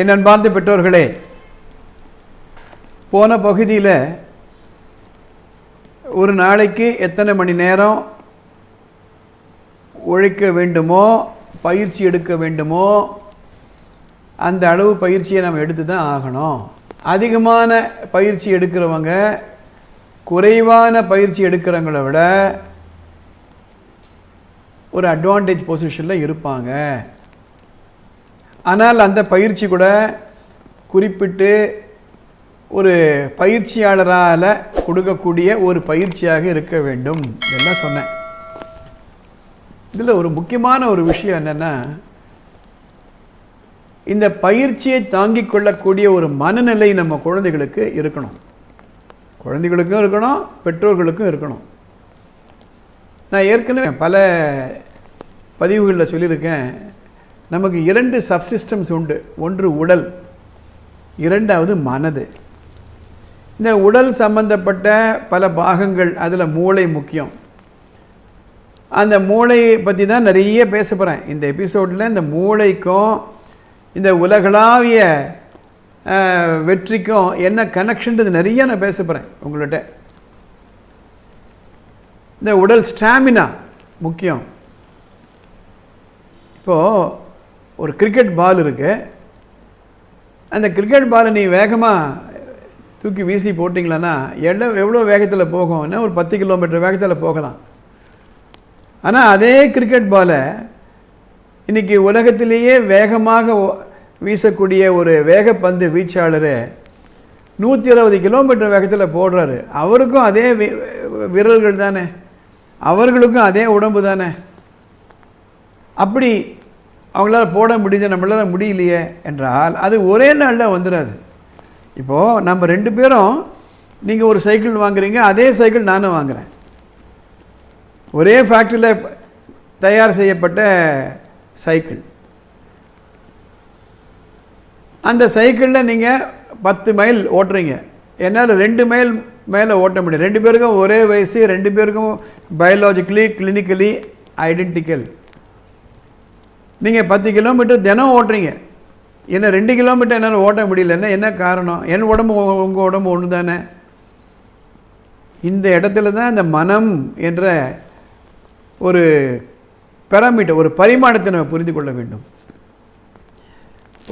என் அன்பார்ந்த பெற்றோர்களே போன பகுதியில் ஒரு நாளைக்கு எத்தனை மணி நேரம் உழைக்க வேண்டுமோ பயிற்சி எடுக்க வேண்டுமோ அந்த அளவு பயிற்சியை நம்ம எடுத்து தான் ஆகணும். அதிகமான பயிற்சி எடுக்கிறவங்க குறைவான பயிற்சி எடுக்கிறவங்கள விட ஒரு அட்வான்டேஜ் பொசிஷனில் இருப்பாங்க. ஆனால் அந்த பயிற்சி கூட குறிப்பிட்டு ஒரு பயிற்சியாளரால் கொடுக்கக்கூடிய ஒரு பயிற்சியாக இருக்க வேண்டும் இதெல்லாம் சொன்னேன். இதில் ஒரு முக்கியமான ஒரு விஷயம் என்னென்னா இந்த பயிற்சியை தாங்கிக் கொள்ளக்கூடிய ஒரு மனநிலை நம்ம குழந்தைகளுக்கு இருக்கணும். குழந்தைகளுக்கும் இருக்கணும் பெற்றோர்களுக்கும் இருக்கணும். நான் ஏற்கனவே பல பதிவுகளில் சொல்லியிருக்கேன் நமக்கு இரண்டு சப்சிஸ்டம்ஸ் உண்டு. ஒன்று உடல் இரண்டாவது மனது. இந்த உடல் சம்பந்தப்பட்ட பல பாகங்கள் அதில் மூளை முக்கியம். அந்த மூளையை பற்றி தான் நிறைய பேச போகிறேன் இந்த எபிசோடில் இந்த மூளைக்கும் இந்த உலகளாவிய வெற்றிக்கும் என்ன கனெக்ஷன்றது நிறைய நான் பேச போகிறேன் உங்கள்கிட்ட இந்த உடல் ஸ்டாமினா முக்கியம். இப்போது ஒரு கிரிக்கெட் பால் இருக்கு. அந்த கிரிக்கெட் பாலை நீ வேகமாக தூக்கி வீசி போட்டிங்களன்னா எவ்வளோ எவ்வளோ வேகத்தில் போகும்னா ஒரு பத்து கிலோமீட்டர் வேகத்தில் போகலாம். ஆனால் அதே கிரிக்கெட் பாலை இன்னைக்கு உலகத்திலேயே வேகமாக வீசக்கூடிய ஒரு வேகப்பந்து வீச்சாளர் நூற்றி இருபது கிலோமீட்டர் வேகத்தில் போடுறாரு. அவருக்கும் அதே விரல்கள் தானே. அவர்களுக்கும் அதே உடம்பு தானே. அப்படி அவங்களால போட முடியுது நம்மளால் முடியலையே என்றால் அது ஒரே நாளில் வந்துடாது இப்போது நம்ம ரெண்டு பேரும் நீங்கள் ஒரு சைக்கிள் வாங்குறீங்க அதே சைக்கிள் நானும் வாங்குறேன். ஒரே ஃபேக்ட்ரியில் தயார் செய்யப்பட்ட சைக்கிள் அந்த சைக்கிளில் நீங்கள் பத்து மைல் ஓட்டுறீங்க. என்னால் ரெண்டு மைல் மேலே ஓட்ட முடியும். ரெண்டு பேருக்கும் ஒரே வயசு ரெண்டு பேருக்கும் பயாலஜிக்கலி கிளினிக்கலி ஐடென்டிக்கல் நீங்கள் பத்து கிலோமீட்டர் தினம் ஓட்டுறீங்க. என்ன ரெண்டு கிலோமீட்டர் என்னால் ஓட்ட முடியலன்னா என்ன காரணம்? என் உடம்பு உங்கள் உடம்பு ஒன்று தானே இந்த இடத்துல தான் இந்த மனம் என்ற ஒரு பெராமீட்டர் ஒரு பரிமாணத்தை நம்ம புரிந்து கொள்ள வேண்டும்.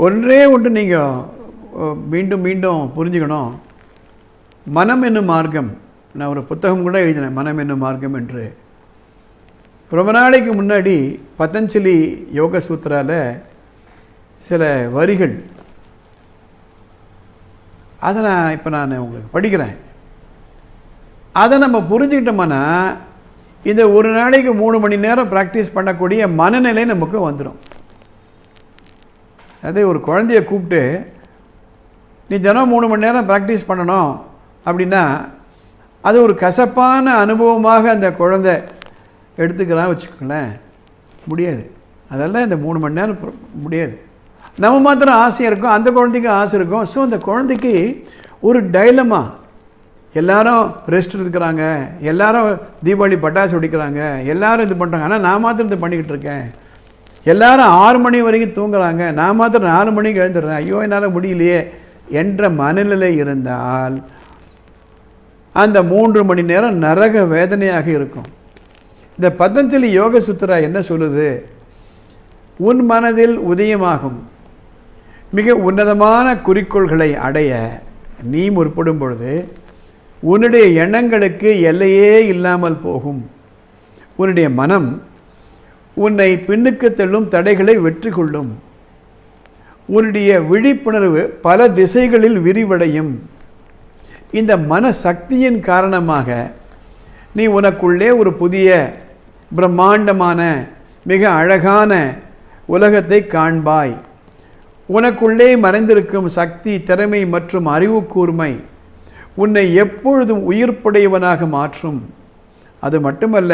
ஒன்றே ஒன்று நீங்கள் மீண்டும் மீண்டும் புரிஞ்சுக்கணும். மனம் என்னும் மார்க்கம் நான் ஒரு புத்தகம் கூட எழுதினேன் மனம் என்னும் மார்க்கம் என்று. ரொம்ப நாளைக்கு முன்னாடி பதஞ்சலி யோக சூத்திரால சில வரிகள். அதை நான் இப்போ நான் உங்களுக்கு படிக்கிறேன். அதை நம்ம புரிஞ்சுக்கிட்டோம்னா இந்த ஒரு நாளைக்கு மூணு மணி நேரம் ப்ராக்டிஸ் பண்ணக்கூடிய மனநிலை நமக்கு வந்துடும் அதே ஒரு குழந்தைய கூப்பிட்டு நீ தினம் மூணு மணி நேரம் ப்ராக்டிஸ் பண்ணணும். அப்படின்னா அது ஒரு கசப்பான அனுபவமாக அந்த குழந்தை எடுத்துக்கலாம் வச்சுக்கோங்களேன். முடியாது. அதெல்லாம் இந்த மூணு மணி நேரம் முடியாது. நம்ம மாத்திரம் ஆசையாக இருக்கும் அந்த குழந்தைக்கு ஆசை இருக்கும். ஸோ அந்த குழந்தைக்கு ஒரு டைலமா எல்லாரும் ரெஸ்ட் எடுத்துக்கிறாங்க எல்லாரும் தீபாவளி பட்டாசு வெடிக்கிறாங்க எல்லாரும் இது பண்ணுறாங்க ஆனால் நான் மாத்திரம் இது பண்ணிக்கிட்டு இருக்கேன். எல்லாரும் ஆறு மணி வரைக்கும் தூங்குறாங்க. நான் மாத்திரம் நாலு மணிக்கு எழுந்துடுறேன். ஐயோ என்னால் முடியலையே என்ற மனநிலை இருந்தால் அந்த மூன்று மணி நேரம் நரக வேதனையாக இருக்கும். இந்த பதஞ்சலி யோக சுத்ரா என்ன சொல்லுது? உன் மனதில் உதயமாகும். மிக உன்னதமான குறிக்கோள்களை அடைய நீ முற்படும் பொழுது உன்னுடைய எண்ணங்களுக்கு எல்லையே இல்லாமல் போகும். உன்னுடைய மனம் உன்னை பின்னுக்கு தள்ளும் தடைகளை வெற்றி கொள்ளும் உன்னுடைய விழிப்புணர்வு பல திசைகளில் விரிவடையும். இந்த மன சக்தியின் காரணமாக நீ உனக்குள்ளே ஒரு புதிய பிரம்மாண்டமான மிக அழகான உலகத்தை காண்பாய். உனக்குள்ளே மறைந்திருக்கும் சக்தி திறமை மற்றும் அறிவு கூர்மை உன்னை எப்பொழுதும் உயிர்ப்புடையவனாக மாற்றும். அது மட்டுமல்ல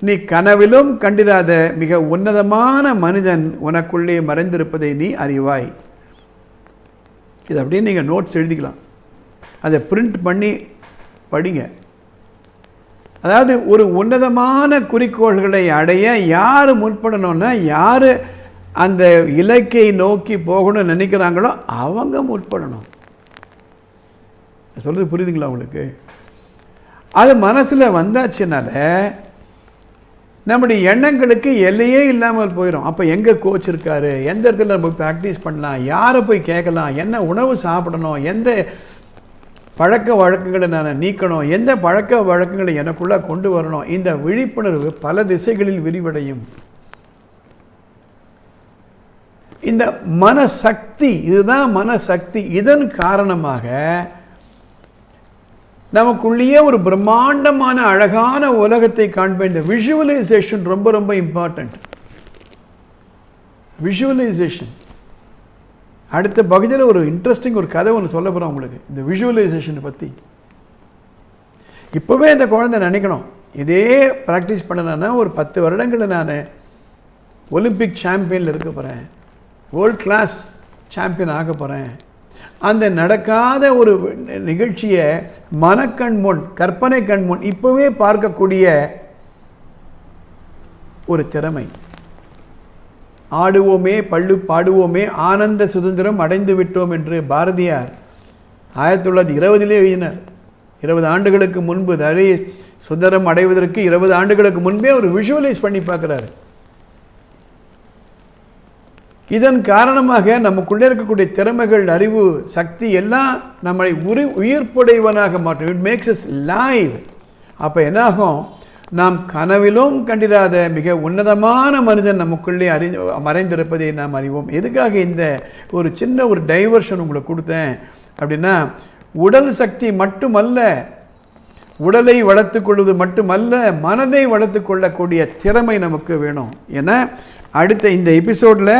நீ கனவிலும் கண்டிராத மிக உன்னதமான மனிதன் உனக்குள்ளே மறைந்திருப்பதை நீ அறிவாய். இது அப்படியே நீங்கள் நோட்ஸ் எழுதிக்கலாம். அதை பிரிண்ட் பண்ணி படிங்க. அதாவது ஒரு உன்னதமான குறிக்கோள்களை அடைய யார் முற்படணும்னா யார் அந்த இலக்கை நோக்கி போகணும்னு நினைக்கிறாங்களோ அவங்க முற்படணும். சொல்கிறது புரியுதுங்களா உங்களுக்கு? அது மனசில் வந்தாச்சுனால நம்முடைய எண்ணங்களுக்கு எல்லையே இல்லாமல் போயிடும் அப்போ எங்கே கோச் இருக்காரு? எந்த இடத்துல நம்ம ப்ராக்டிஸ் பண்ணலாம்? யாரை போய் கேட்கலாம்? என்ன உணவு சாப்பிடணும்? எந்த பழக்க வழக்கங்களை நான் நீக்கணும். எந்த பழக்க வழக்கங்களை எனக்குள்ளே கொண்டு வரணும்? இந்த விழிப்புணர்வு பல திசைகளில் விரிவடையும். இந்த மனசக்தி இதுதான் மனசக்தி. இதன் காரணமாக நமக்குள்ளேயே ஒரு பிரம்மாண்டமான அழகான உலகத்தை காண்பேன் இந்த விஷுவலைசேஷன் ரொம்ப ரொம்ப இம்பார்ட்டண்ட் விஷுவலைசேஷன் அடுத்த பகுதியில் ஒரு இன்ட்ரெஸ்டிங் ஒரு கதை ஒன்று சொல்ல போகிறோம் உங்களுக்கு. இந்த விஷுவலைசேஷனை பற்றி இப்போவே இந்த குழந்தை நினைக்கணும். இதே ப்ராக்டிஸ் பண்ணனா ஒரு பத்து வருடங்களில் நான் ஒலிம்பிக் சாம்பியனில் இருக்க போகிறேன் வேர்ல்ட் கிளாஸ் சாம்பியன் ஆக போகிறேன் அந்த நடக்காத ஒரு நிகழ்ச்சியை மனக்கண் முன் கற்பனை கண் முன் இப்போவே பார்க்கக்கூடிய ஒரு திறமை. ஆடுவோமே பள்ளு பாடுவோமே ஆனந்த சுதந்திரம் அடைந்து விட்டோம் என்று பாரதியார் ஆயிரத்தி தொள்ளாயிரத்தி இருபதிலே எழுதினார். இருபது ஆண்டுகளுக்கு முன்பு தடை சுதந்திரம் அடைவதற்கு இருபது ஆண்டுகளுக்கு முன்பே அவர் விஷுவலைஸ் பண்ணி பார்க்குறாரு. இதன் காரணமாக நமக்குள்ளே இருக்கக்கூடிய திறமைகள் அறிவு சக்தி எல்லாம் நம்மளை உரி உயிர்ப்புடையவனாக மாற்றும். இட் மேக்ஸ் இஸ் லைவ் அப்போ என்னாகும்? நாம் கனவிலும் கண்டிராத மிக உன்னதமான மனிதன் நமக்குள்ளே அறி மறைந்திருப்பதை நாம் அறிவோம். எதுக்காக இந்த ஒரு சின்ன ஒரு டைவர்ஷன் உங்களுக்கு கொடுத்தேன் அப்படின்னா உடல் சக்தி மட்டுமல்ல உடலை வளர்த்து கொள்வது மட்டுமல்ல மனதை வளர்த்து கொள்ளக்கூடிய திறமை நமக்கு வேணும். ஏன்னா அடுத்த இந்த எபிசோடில்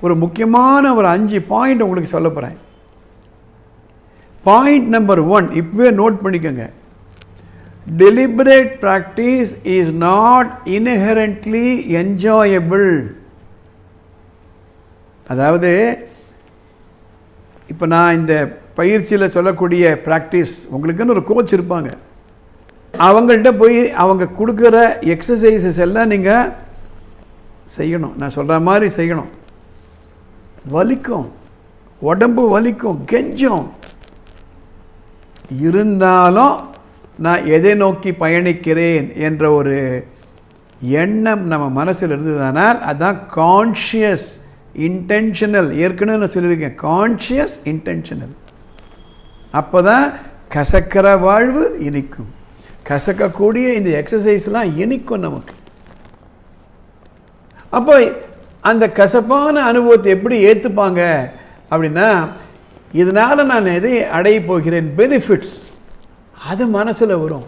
ஒரு முக்கியமான ஒரு அஞ்சு பாயிண்ட் உங்களுக்கு சொல்ல போகிறேன் பாயிண்ட் நம்பர் ஒன் இப்போவே நோட் பண்ணிக்கோங்க. Deliberate practice is not inherently enjoyable. அதாவது இப்போ நான் இந்த பயிற்சியில் சொல்லக்கூடிய ப்ராக்டிஸ் உங்களுக்குன்னு ஒரு கோச் இருப்பாங்க. அவங்கள்ட்ட போய் அவங்க கொடுக்குற எக்ஸசைசஸ் எல்லாம் நீங்கள் செய்யணும். நான் சொல்கிற மாதிரி செய்யணும். வலிக்கும். உடம்பு வலிக்கும். கெஞ்சும். இருந்தாலும் நான் எதை நோக்கி பயணிக்கிறேன் என்ற ஒரு எண்ணம் நம்ம மனசில் இருந்ததுனால் அதுதான் கான்ஷியஸ் இன்டென்ஷனல் ஏற்கனவே நான் சொல்லியிருக்கேன். கான்ஷியஸ் இன்டென்ஷனல் அப்போ தான் கசக்கிற வாழ்வு இனிக்கும். கசக்கக்கூடிய இந்த எக்ஸசைஸ்லாம் இனிக்கும் நமக்கு. அப்போ அந்த கசப்பான அனுபவத்தை எப்படி ஏற்றுப்பாங்க அப்படின்னா இதனால் நான் எதை அடைய போகிறேன்? பெனிஃபிட்ஸ் அது மனசில் வரும்.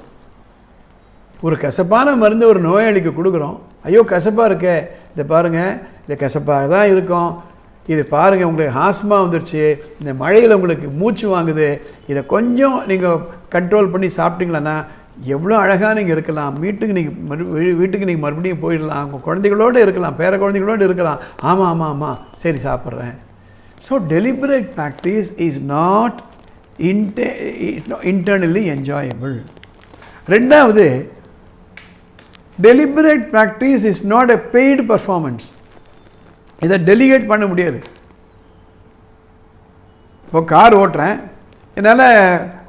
ஒரு கசப்பான மருந்து ஒரு நோயாளிக்கு கொடுக்குறோம். ஐயோ கசப்பாக இருக்கே. இதை பாருங்கள் இந்த கசப்பாக தான் இருக்கும். இது பாருங்கள் உங்களுக்கு ஹாஸ்மா வந்துடுச்சு இந்த மழையில் உங்களுக்கு மூச்சு வாங்குது. இதை கொஞ்சம் நீங்கள் கண்ட்ரோல் பண்ணி சாப்பிட்டீங்களன்னா எவ்வளோ அழகாக நீங்கள் இருக்கலாம். வீட்டுக்கு நீங்கள் மறு வீட்டுக்கு நீங்கள் மறுபடியும் போயிடலாம். உங்கள் குழந்தைகளோடு இருக்கலாம். பேர குழந்தைகளோடு இருக்கலாம். ஆமாம் ஆமாம் ஆமாம் சரி சாப்பிட்றேன். So deliberate practice is not in internally enjoyable ரெண்டாவது deliberate practice is not a paid performance இதை டெலிகேட் பண்ண முடியாது. இப்போ கார் ஓட்டுறேன். என்னால்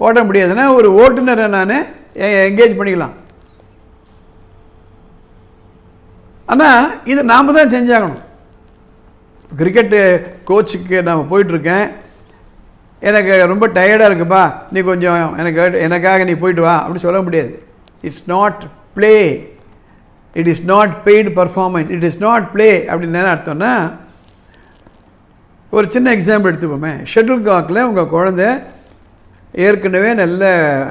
ஓட்ட முடியாதுன்னா ஒரு ஓட்டுநரை நான் என்கேஜ் பண்ணிக்கலாம். ஆனால் இதை நாம் தான் செஞ்சாகணும். கிரிக்கெட்டு கோச்சுக்கு நான் போயிட்டுருக்கேன் எனக்கு ரொம்ப டயர்டாக இருக்குப்பா. நீ கொஞ்சம் எனக்கு எனக்காக நீ போயிட்டு வா. அப்படின்னு சொல்ல முடியாது. It's not play it is not paid performance it is not play அப்படின்னு என்ன அர்த்தம்னா ஒரு சின்ன எக்ஸாம்பிள் எடுத்துப்போமே. ஷட்டில் காக்கில் உங்கள் குழந்தை ஏற்கனவே நல்ல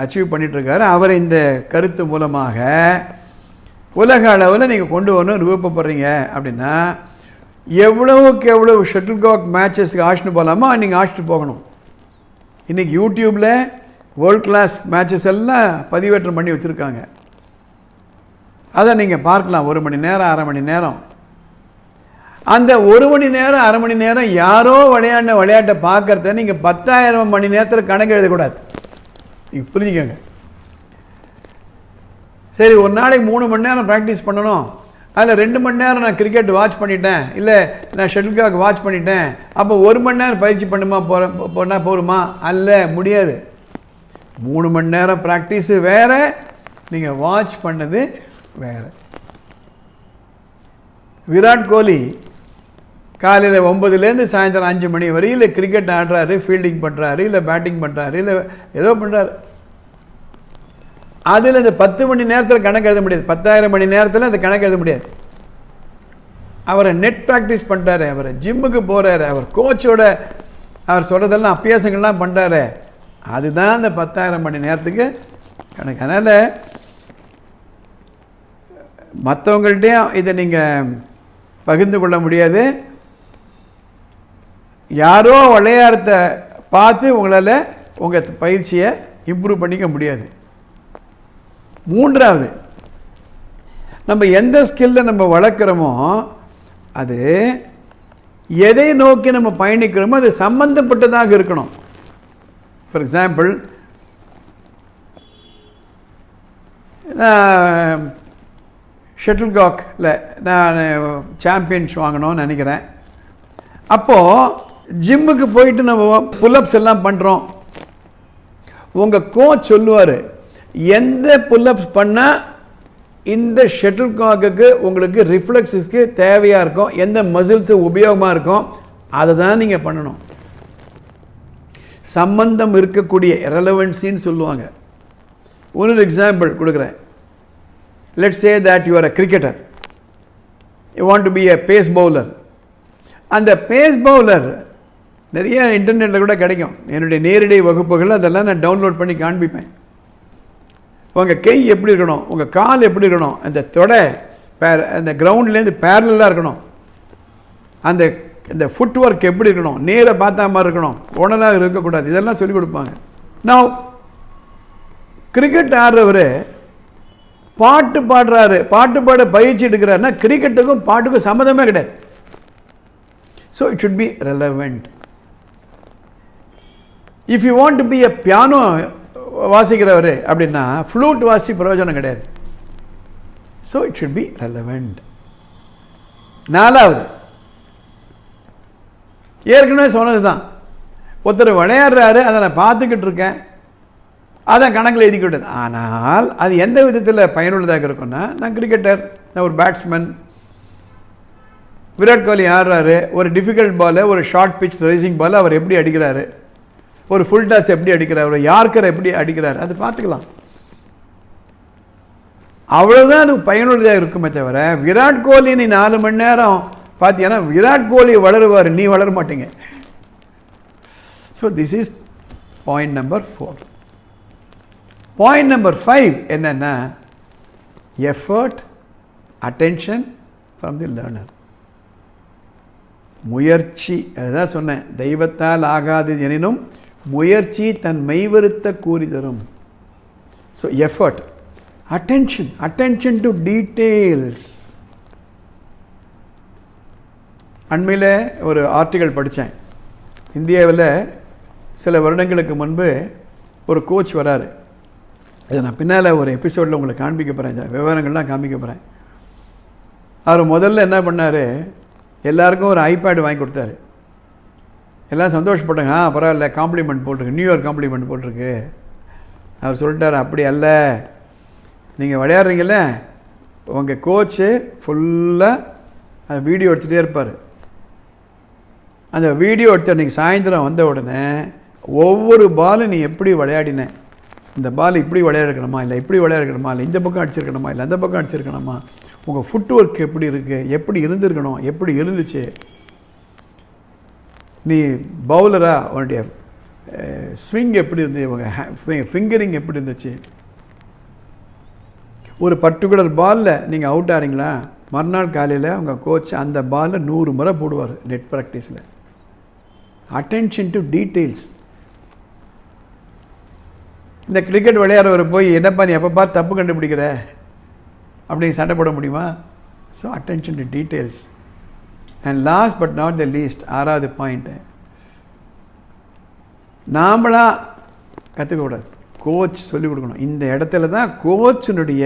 அச்சீவ் பண்ணிகிட்ருக்காரு அவரை இந்த கருத்து மூலமாக உலக அளவில் நீங்கள் கொண்டு வரணும் விருப்பப்படுறீங்க அப்படின்னா எவ்வளவுக்கு எவ்வளவு ஷட்டில் காக் மேட்சஸ்க்கு ஆஷ்னு போகலாமோ நீங்கள் ஆஷ்ட்டு போகணும். இன்றைக்கி யூடியூப்பில் வேர்ல்ட் கிளாஸ் மேட்சஸ் எல்லாம் பதிவேற்றம் பண்ணி வச்சுருக்காங்க. அதை நீங்கள் பார்க்கலாம். ஒரு மணி நேரம் அரை மணி நேரம். அந்த ஒரு மணி நேரம் அரை மணி நேரம் யாரோ விளையாடின விளையாட்டை பார்க்கறத நீங்கள் பத்தாயிரம் மணி நேரத்தில் கணக்கு எழுதக்கூடாது. நீங்கள் புரிஞ்சுக்கோங்க. சரி ஒரு நாளைக்கு மூணு மணி நேரம் ப்ராக்டிஸ் பண்ணணும். அதில் ரெண்டு மணி நேரம் நான் கிரிக்கெட் வாட்ச் பண்ணிட்டேன். இல்லை நான் ஷட்டில்காக் வாட்ச் பண்ணிட்டேன். அப்போ ஒரு மணி நேரம் பயிற்சி பண்ணுமா போகிற போனால் போருமா? அல்ல முடியாது. மூணு மணி நேரம் ப்ராக்டிஸு வேறு நீங்கள் வாட்ச் பண்ணது வேறு. விராட் கோலி காலையில் ஒம்பதுலேருந்து சாயந்தரம் அஞ்சு மணி வரையும் இல்லை கிரிக்கெட் ஆடுறாரு ஃபீல்டிங் பண்ணுறாரு இல்லை பேட்டிங் பண்ணுறாரு இல்லை ஏதோ பண்ணுறாரு அதில் இந்த பத்து மணி நேரத்தில் கணக்கு எழுத முடியாது. பத்தாயிரம் மணி நேரத்தில் அந்த கணக்கு எழுத முடியாது. அவரை நெட் ப்ராக்டிஸ் பண்ணுறாரு அவர். ஜிம்முக்கு போகிறாரு அவர். கோச்சோட அவர் சொல்கிறதெல்லாம் அபியாசங்கள்லாம் பண்ணுறாரு அதுதான் அந்த பத்தாயிரம் மணி நேரத்துக்கு கணக்கு. அதனால் மற்றவங்கள்ட்டையும் இதை நீங்கள் பகிர்ந்து கொள்ள முடியாது. யாரோ விளையாடுறத பார்த்து உங்களால் உங்கள் பயிற்சியை இம்ப்ரூவ் பண்ணிக்க முடியாது. மூன்றாவது நம்ம எந்த ஸ்கில்லை நம்ம வளர்க்குறோமோ அது எதை நோக்கி நம்ம பயணிக்கிறோமோ அது சம்பந்தப்பட்டதாக இருக்கணும். ஃபார் எக்ஸாம்பிள் ஷட்டில் காக்கில் நான் சாம்பியன்ஸ் வாங்கணும்னு நினைக்கிறேன். அப்போது ஜிம்முக்கு போயிட்டு நம்ம புல்லப்ஸ் எல்லாம் பண்ணுறோம் உங்கள் கோச் சொல்லுவார் எந்த புல்லப்ஸ் பண்ணால் இந்த ஷட்டில் காக்குக்கு உங்களுக்கு ரிஃப்ளெக்ஸஸ்க்கு தேவையாக இருக்கும் எந்த மசில்ஸு உபயோகமாக இருக்கும் அதை தான் நீங்கள் பண்ணணும். சம்பந்தம் இருக்கக்கூடிய ரெலவென்சின்னு சொல்லுவாங்க. ஒரு எக்ஸாம்பிள் கொடுக்குறேன். Let's say that you are a cricketer you want to be a pace bowler அந்த பேஸ் பவுலர் நிறைய இன்டர்நெட்டில் கூட கிடைக்கும். என்னுடைய நேரடி வகுப்புகள் அதெல்லாம் நான் டவுன்லோட் பண்ணி காண்பிப்பேன். உங்கள் கை எப்படி இருக்கணும்? உங்கள் கால் எப்படி இருக்கணும்? அந்த தொடை பேர் அந்த கிரவுண்ட்லேருந்து பேரலாக இருக்கணும். அந்த இந்த ஃபுட் ஒர்க் எப்படி இருக்கணும்? நேரை பார்த்தா மாதிரி இருக்கணும். உடலாக இருக்கக்கூடாது. இதெல்லாம் சொல்லிக் கொடுப்பாங்க. நான் கிரிக்கெட் ஆடுறவர் பாட்டு பாடுறாரு. பாட்டு பாட பயிற்சி எடுக்கிறாருன்னா கிரிக்கெட்டுக்கும் பாட்டுக்கும் சம்மந்தமே கிடையாது. So it should be relevant if you want to be a piano வாசிக்கிறவர் அப்படின்னா ஃப்ளூட் வாசி பிரயோஜனம் கிடையாது. So it should be relevant நாலாவது. ஏற்கனவே சொன்னது தான் ஒருத்தர் விளையாடுறாரு அதை நான் பார்த்துக்கிட்டு இருக்கேன். அதை கணக்கில் எழுதிக்கிட்டது. ஆனால் அது எந்த விதத்தில் பயனுள்ளதாக இருக்கும்னா நான் கிரிக்கெட்டர் நான் ஒரு பேட்ஸ்மேன் விராட் கோலி ஆடுறாரு ஒரு டிஃபிகல்ட் பாலு ஒரு ஷார்ட் பிச் ரைசிங் பால் அவர் எப்படி அடிக்கிறாரு. ஒரு ஃபுல் டாஸ் எப்படி அடிக்கிறார் ஒரு யார்க்கர் எப்படி அடிக்கிறார் அது பார்த்துக்கலாம். அவ்வளோதான் அது பயனுள்ளதாக இருக்குமே தவிர விராட் கோலி நீ நாலு மணி நேரம் பார்த்தீங்கன்னா விராட் கோலி வளருவார் நீ வளர மாட்டீங்க. So this is point number four point number five என்னென்னா effort attention from the learner முயற்சி அதுதான் சொன்னேன் தெய்வத்தால் ஆகாது எனினும் முயற்சி தன் மெய்வருத்த கூறி தரும். So effort attention attention to details அண்மையில் ஒரு ஆர்டிகல் படித்தேன் இந்தியாவில் சில வருடங்களுக்கு முன்பு ஒரு கோச் வராரு. இதை நான் பின்னால் ஒரு எபிசோடில் உங்களுக்கு காண்பிக்க போகிறேன் விவரங்கள்லாம் காண்பிக்க போகிறேன் அவர் முதல்ல என்ன பண்ணார்? எல்லாருக்கும் ஒரு ஐபேடு வாங்கி கொடுத்தாரு. எல்லாம் சந்தோஷப்பட்டாங்க. ஆ பரவாயில்ல காம்ப்ளிமெண்ட் போட்டிருக்கு. நியூ இயர் காம்ப்ளிமெண்ட் போட்டிருக்கு. அவர் சொல்லிட்டார் அப்படி அல்ல. நீங்கள் விளையாடுறீங்கள உங்கள் கோச்சு ஃபுல்லாக அந்த வீடியோ எடுத்துகிட்டே இருப்பார். அந்த வீடியோ எடுத்து அன்றைக்கி சாயந்தரம் வந்த உடனே ஒவ்வொரு பாலும் நீ எப்படி விளையாடின? இந்த பால் இப்படி விளையாடக்கணுமா இல்லை இப்படி விளையாடக்கணுமா இல்லை இந்த பக்கம் அடிச்சிருக்கணுமா? இல்லை அந்த பக்கம் அடிச்சிருக்கணுமா? உங்கள் ஃபுட் ஒர்க் எப்படி இருக்குது எப்படி இருந்திருக்கணும்? எப்படி இருந்துச்சு? நீ பவுலராக உன்னுடைய ஸ்விங் எப்படி இருந்தது? உங்கள் ஃபிங்கரிங் எப்படி இருந்துச்சு? ஒரு பர்டிகுலர் பாலில் நீங்கள் அவுட் ஆகிறீங்களா மறுநாள் காலையில் உங்கள் கோச் அந்த பாலில் நூறு முறை போடுவார் நெட் ப்ராக்டிஸில் அட்டென்ஷன் டு டீட்டெயில்ஸ் இந்த கிரிக்கெட் விளையாடுறவர் போய் என்னப்பா நீ எப்போ பார்த்து தப்பு கண்டுபிடிக்கிற? அப்படி சண்டை போட முடியுமா? So attention to details and last but not the least ஆறாவது பாயிண்ட்டு நாமளாக கற்றுக்கக்கூடாது கோச் சொல்லிக் கொடுக்கணும். இந்த இடத்துல தான் கோச்சினுடைய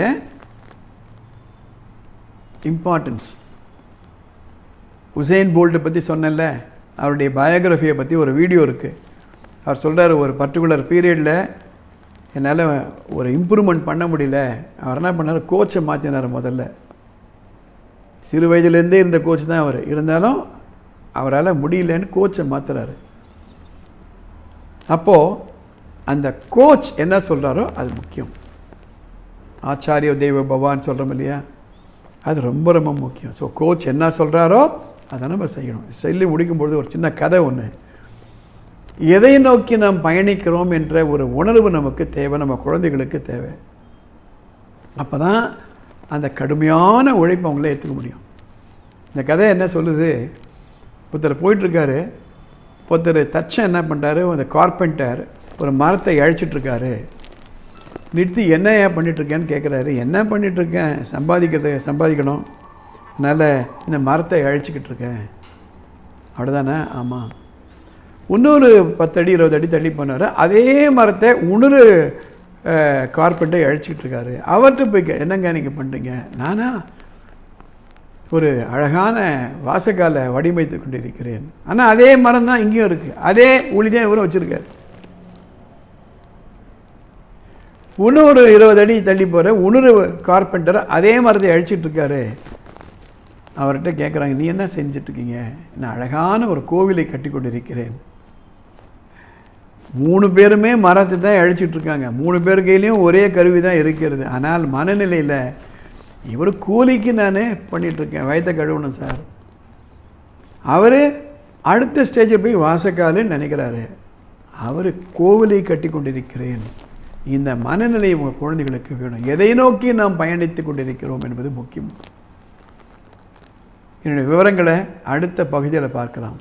இம்பார்ட்டன்ஸ் உசேன் போல்ட்டை பற்றி சொன்னேன்ல அவருடைய பயோகிராஃபியை பற்றி ஒரு வீடியோ இருக்குது அவர் சொல்கிறார் ஒரு பர்டிகுலர் பீரியடில் என்னால் ஒரு இம்ப்ரூவ்மெண்ட் பண்ண முடியல. அவர் என்ன பண்ணார்? கோச்சை மாற்றினார் முதல்ல. சிறு வயதுலேருந்தே இருந்த கோச் தான் அவர். இருந்தாலும் அவரால் முடியலன்னு கோச்சை மாற்றுறாரு அப்போது அந்த கோச் என்ன சொல்கிறாரோ அது முக்கியம். ஆச்சாரிய தெய்வ பவான்னு சொல்கிறோம் இல்லையா? அது ரொம்ப ரொம்ப முக்கியம். ஸோ கோச் என்ன சொல்கிறாரோ அதை நம்ம செய்யணும். சொல்லி முடிக்கும்பொழுது ஒரு சின்ன கதை ஒன்று எதை நோக்கி நாம் பயணிக்கிறோம் என்ற ஒரு உணர்வு நமக்கு தேவை. நம்ம குழந்தைகளுக்கு தேவை. அப்போ தான் அந்த கடுமையான உழைப்பை அவங்கள ஏற்றுக்க முடியும். இந்த கதை என்ன சொல்லுது? ஒருத்தர் போயிட்டுருக்காரு. ஒருத்தர் தச்சன் என்ன பண்ணுறாரு அந்த கார்பெண்டர் ஒரு மரத்தை இழைச்சிட்ருக்காரு நிறுத்தி என்ன ஏன் பண்ணிகிட்ருக்கேன்னு கேட்குறாரு என்ன பண்ணிகிட்ருக்கேன் சம்பாதிக்கிறது சம்பாதிக்கணும். அதனால் இந்த மரத்தை இழைச்சிக்கிட்டு இருக்கேன் அப்படிதானே ஆமாம் இன்னொரு பத்தடி இருபது அடி தள்ளி போனார். அதே மரத்தை இன்னொரு கார்பெண்டை அழைச்சிக்கிட்டு இருக்காரு. அவர்கிட்ட போய் கே என்னங்க நீங்கள் பண்ணுறீங்க நானா ஒரு அழகான வாசக்காலை வடிவமைத்து கொண்டிருக்கிறேன். ஆனால் அதே மரம் தான் இங்கேயும் இருக்குது அதே தான் இவரும் வச்சுருக்காரு. இன்னொரு இருபது அடி தள்ளி போகிற இன்னொரு கார்பெண்டர் அதே மரத்தை அழிச்சிட்டு இருக்காரு. அவர்கிட்ட கேட்குறாங்க நீ என்ன செஞ்சிட்ருக்கீங்க நான் அழகான ஒரு கோவிலை கட்டி கொண்டிருக்கிறேன். மூணு பேருமே மரத்தை தான் அழிச்சிட்டு இருக்காங்க. மூணு பேர் கையிலையும் ஒரே கருவி தான் இருக்கிறது. ஆனால் மனநிலையில் இவர் கூலிக்கு நான் பண்ணிகிட்ருக்கேன் வயத்தை கழுவணும் சார். அவர் அடுத்த ஸ்டேஜில் போய் வாசக்காலுன்னு நினைக்கிறாரு. அவர் கோவிலை கட்டி கொண்டிருக்கிறேன். இந்த மனநிலை உங்கள் குழந்தைகளுக்கு வேணும். எதை நோக்கி நாம் பயணித்து கொண்டிருக்கிறோம் என்பது முக்கியம். என்னுடைய விவரங்களை அடுத்த பகுதியில் பார்க்கலாம்.